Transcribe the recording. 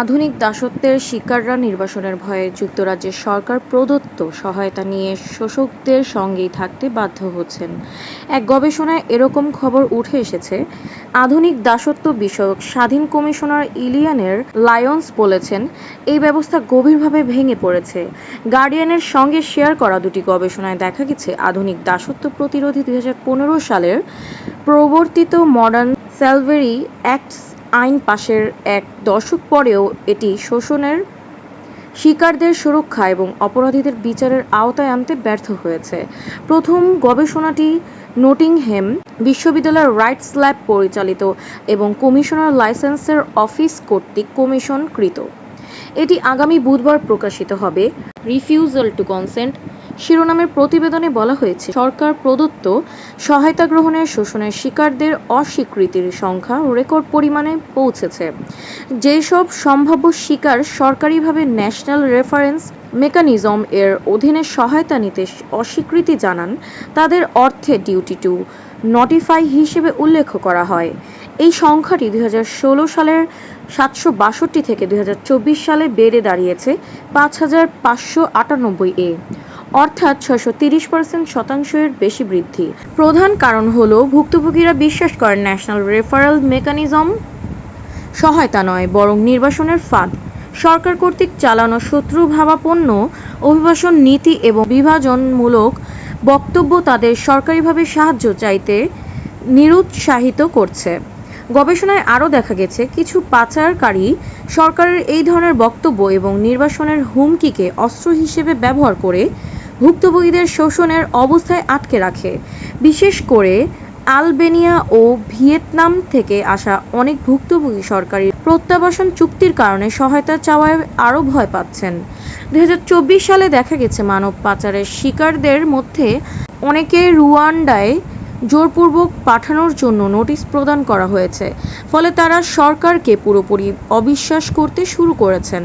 আধুনিক দাসত্বের শিকাররা নির্বাসনের ভয়ে যুক্তরাজ্যের সরকার প্রদত্ত সহায়তা নিয়ে শোষকদের সঙ্গেই থাকতে বাধ্য হচ্ছেন। এক গবেষণায় এরকম খবর উঠে এসেছে, আধুনিক দাসত্ব বিষয়ক স্বাধীন কমিশনার ইলিয়ানের লায়ন্স বলেছেন, এই ব্যবস্থা গভীরভাবে ভেঙে পড়েছে। গার্ডিয়ানের সঙ্গে শেয়ার করা দুটি গবেষণায় দেখা গেছে, আধুনিক দাসত্ব প্রতিরোধী দুই হাজার পনেরো সালের প্রবর্তিত মডার্ন স্যালভেরি অ্যাক্টস আইন পাশের এক দশক পরেও এটি শোষণের শিকারদের সুরক্ষা এবং অপরাধীদের বিচারের আওতায় আনতে ব্যর্থ হয়েছে। প্রথম গবেষণাটি নটিংহ্যাম বিশ্ববিদ্যালয়ের রাইটস ল্যাব পরিচালিত এবং কমিশনার লাইসেন্সের অফিস কর্তৃক কমিশনকৃত। এটি আগামী বুধবার প্রকাশিত হবে। রিফিউজাল টু কনসেন্ট শিরোনামের প্রতিবেদনে বলা হয়েছে, সরকার প্রদত্ত সহায়তা গ্রহণের শোষণের শিকারদের অস্বীকৃতির সংখ্যা রেকর্ড পরিমাণে পৌঁছেছে। যেসব সম্ভাব্য শিকার সরকারিভাবে ন্যাশনাল রেফারেন্স মেকানিজম এর অধীনে সহায়তা নিতে অস্বীকৃতি জানান, তাদের অর্থে ডিউটি টু নোটিফাই হিসেবে উল্লেখ করা হয়। এই সংখ্যাটি দুই হাজার ষোলো সালের সাতশো বাষট্টি থেকে দুই হাজার চব্বিশ সালে বেড়ে দাঁড়িয়েছে পাঁচ হাজার পাঁচশো আটানব্বই এ। অর্থাৎ ছয়শো তিরিশ পার্সেন্ট শতাংশের বেশি বৃদ্ধি। প্রধান কারণ হল, ভুক্তভোগীরা বিশ্বাস করেন ন্যাশনাল রেফারেল মেকানিজম সহায়তা নয়, বরং নির্বাসনের ফাঁদ। সরকার কর্তৃক চালানো শত্রুভাবাপন্ন অভিবাসন নীতি এবং বিভাজনমূলক বক্তব্য তাদের সরকারিভাবে সাহায্য চাইতে নিরুৎসাহিত করছে। গবেষণায় আরও দেখা গেছে, কিছু পাচারকারী সরকারের এই ধরনের বক্তব্য এবং নির্বাসনের হুমকিকে অস্ত্র হিসেবে ব্যবহার করে ভুক্তভোগীদের শোষণের অবস্থায় আটকে রাখে। বিশেষ করে আলবেনিয়া ও ভিয়েতনাম থেকে আসা অনেক ভুক্তভোগী সরকারি প্রত্যাবাসন চুক্তির কারণে সহায়তা চাওয়ায় আরও ভয় পাচ্ছেন। দুই হাজার চব্বিশ সালে দেখা গেছে মানব পাচারের শিকারদের মধ্যে অনেকে রুয়ান্ডায় জোরপূর্বক পাঠানোর জন্য নোটিশ প্রদান করা হয়েছে, ফলে তারা সরকারকে পুরোপুরি অবিশ্বাস করতে শুরু করেছেন।